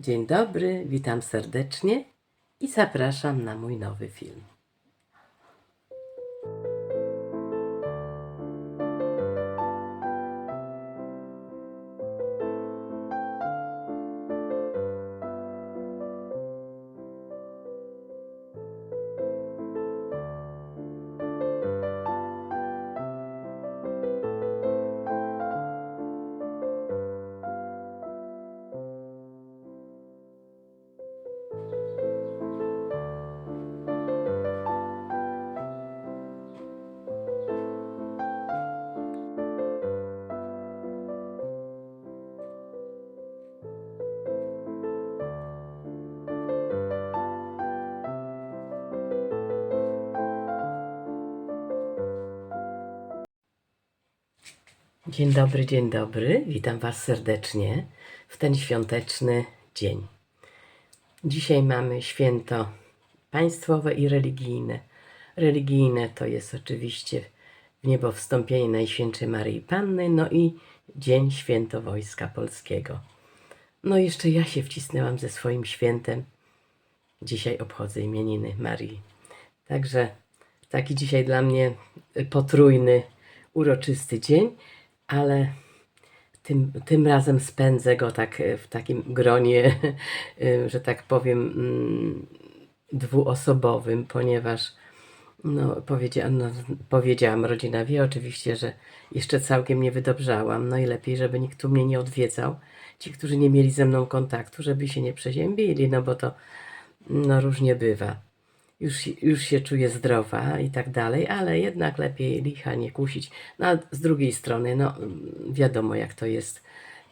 Dzień dobry, witam serdecznie i zapraszam na mój nowy film. Dzień dobry, dzień dobry. Witam Was serdecznie w ten świąteczny dzień. Dzisiaj mamy święto państwowe i religijne. Religijne to jest oczywiście w niebo wstąpienie Najświętszej Maryi Panny, no i Dzień Święto Wojska Polskiego. No jeszcze ja się wcisnęłam ze swoim świętem. Dzisiaj obchodzę imieniny Marii. Także taki dzisiaj dla mnie potrójny, uroczysty dzień, ale tym, tym razem spędzę go tak e, w takim gronie, e, że tak powiem, mm, dwuosobowym, ponieważ no, powiedzia, no, powiedziałam, rodzina wie oczywiście, że jeszcze całkiem nie wydobrzałam, no i lepiej, żeby nikt tu mnie nie odwiedzał. Ci, którzy nie mieli ze mną kontaktu, żeby się nie przeziębili, no bo to no, różnie bywa. Już, już się czuję zdrowa i tak dalej, ale jednak lepiej licha nie kusić. No a z drugiej strony, no wiadomo jak to jest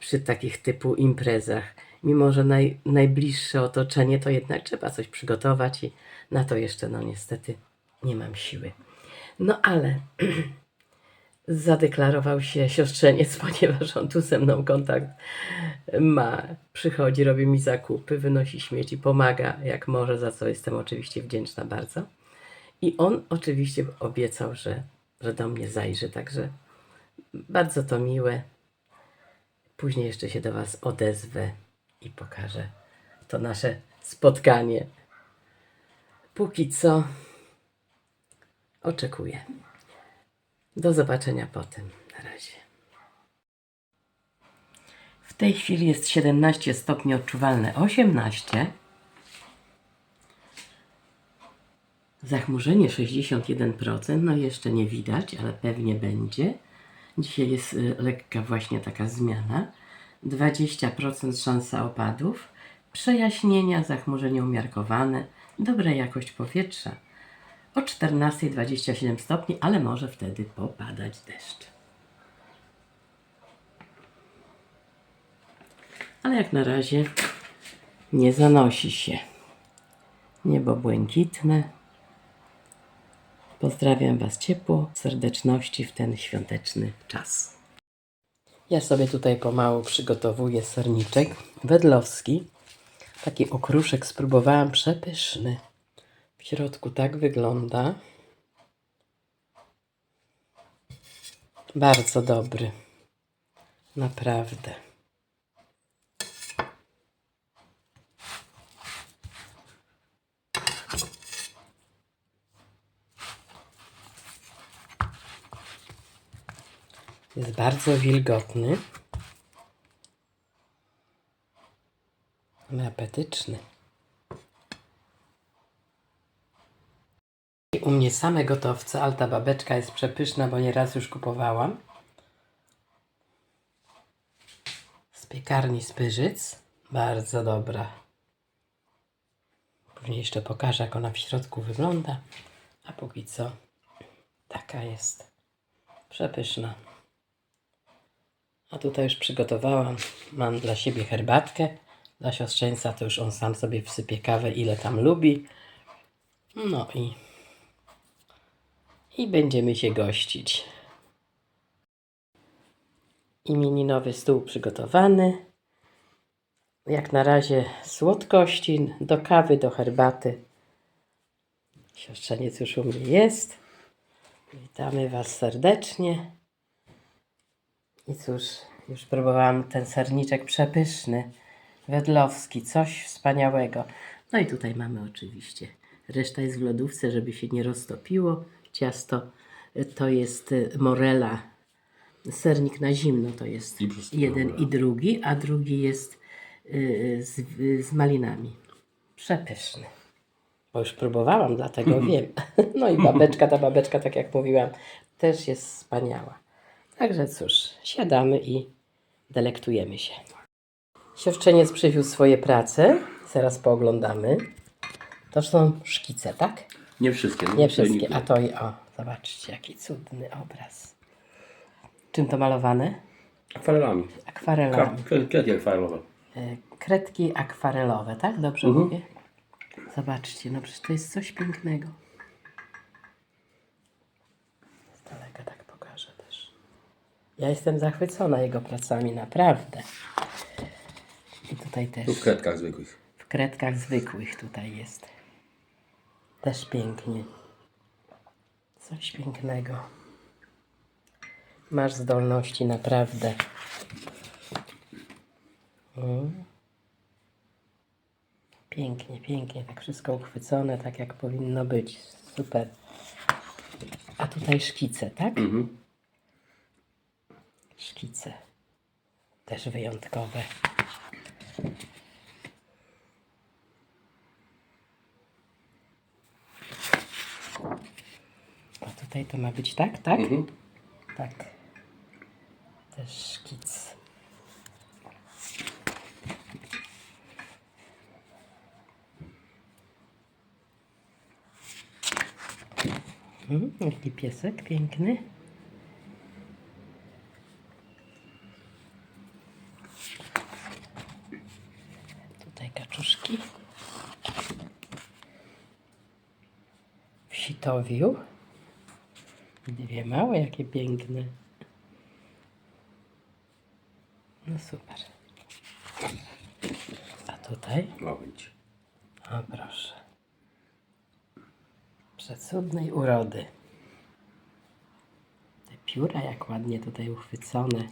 przy takich typu imprezach. Mimo, że naj, najbliższe otoczenie, to jednak trzeba coś przygotować i na to jeszcze, no niestety, nie mam siły. No ale zadeklarował się siostrzeniec, ponieważ on tu ze mną kontakt ma. Przychodzi, robi mi zakupy, wynosi śmieci, pomaga jak może, za co jestem oczywiście wdzięczna bardzo. I on oczywiście obiecał, że, że do mnie zajrzy, także bardzo to miłe. Później jeszcze się do Was odezwę i pokażę to nasze spotkanie. Póki co oczekuję. Do zobaczenia potem. Na razie. W tej chwili jest 17 stopni odczuwalne 18. Zachmurzenie 61%, no jeszcze nie widać, ale pewnie będzie. Dzisiaj jest y, lekka właśnie taka zmiana. 20% szansa opadów, przejaśnienia, zachmurzenie umiarkowane, dobra jakość powietrza. O 14.27 stopni, ale może wtedy popadać deszcz. Ale jak na razie nie zanosi się. Niebo błękitne. Pozdrawiam Was ciepło, serdeczności w ten świąteczny czas. Ja sobie tutaj pomału przygotowuję serniczek wedlowski. Taki okruszek spróbowałam przepyszny. W środku tak wygląda. Bardzo dobry. Naprawdę. Jest bardzo wilgotny. Ale apetyczny. U mnie same gotowce, ale ta babeczka jest przepyszna, bo nieraz już kupowałam. Z piekarni Spyrzyc. Bardzo dobra. Później jeszcze pokażę, jak ona w środku wygląda. A póki co taka jest przepyszna. A tutaj już przygotowałam. Mam dla siebie herbatkę. Dla siostrzeńca to już on sam sobie wsypie kawę, ile tam lubi. No i i będziemy się gościć. Imieninowy stół przygotowany. Jak na razie słodkości do kawy, do herbaty. Siostrzeniec już u mnie jest. Witamy Was serdecznie. I cóż, już próbowałam ten serniczek przepyszny. Wedlowski, coś wspaniałego. No i tutaj mamy oczywiście. Reszta jest w lodówce, żeby się nie roztopiło. Ciasto to jest y, morela. Sernik na zimno to jest I jeden i drugi, a drugi jest y, z, z malinami. Przepyszny. Bo już próbowałam, dlatego wiem. No i babeczka, ta babeczka, tak jak mówiłam, też jest wspaniała. Także cóż, siadamy i delektujemy się. Siostrzeniec przywiózł swoje prace. Zaraz pooglądamy. To są szkice, tak? Nie wszystkie. No, Nie wszystkie. A to i o, zobaczcie, jaki cudny obraz. Czym to malowane? Akwarelami. Akwarelami. Kredki akwarelowe. E, Kredki akwarelowe, tak? Dobrze Mhm. mówię? Zobaczcie, no przecież to jest coś pięknego. Z daleka tak pokażę też. Ja jestem zachwycona jego pracami, naprawdę. I tutaj też Tu w kredkach zwykłych. w kredkach zwykłych tutaj jest. Też pięknie. Coś pięknego. Masz zdolności, naprawdę. Mm. Pięknie, pięknie. Tak wszystko uchwycone, tak jak powinno być. Super. A tutaj szkice, tak? Mhm. Szkice. Też wyjątkowe. A tutaj to ma być tak, tak? Mhm. Tak. Też szkic. Mhm, jaki piesek piękny. Tutaj kaczuszki. W sitowiu. Dwie małe, jakie piękne. No super. A tutaj? Być. O proszę. Przecudnej urody. Te pióra jak ładnie tutaj uchwycone.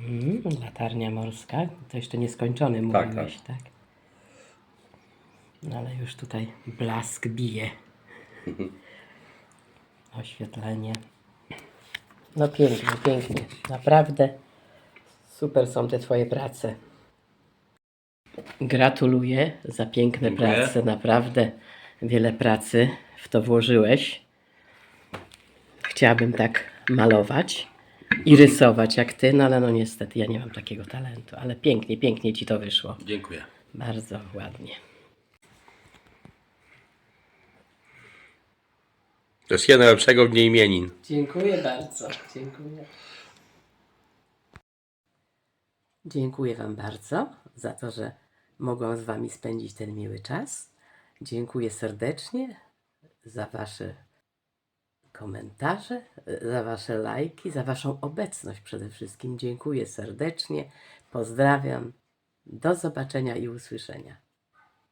Mm, latarnia morska. To jeszcze nieskończony mówiłeś, tak? No ale już tutaj blask bije. Oświetlenie. No pięknie, pięknie. Naprawdę super są te Twoje prace. Gratuluję za piękne Dziękuję. prace. Naprawdę wiele pracy w to włożyłeś. Chciałabym tak malować i rysować jak Ty, no ale no niestety ja nie mam takiego talentu. Ale pięknie, pięknie Ci to wyszło. Dziękuję. Bardzo ładnie. To jest jedno lepszego w dniu imienin. Dziękuję bardzo. Dziękuję. Dziękuję Wam bardzo za to, że mogłam z Wami spędzić ten miły czas. Dziękuję serdecznie za Wasze komentarze, za Wasze lajki, za Waszą obecność przede wszystkim. Dziękuję serdecznie. Pozdrawiam. Do zobaczenia i usłyszenia.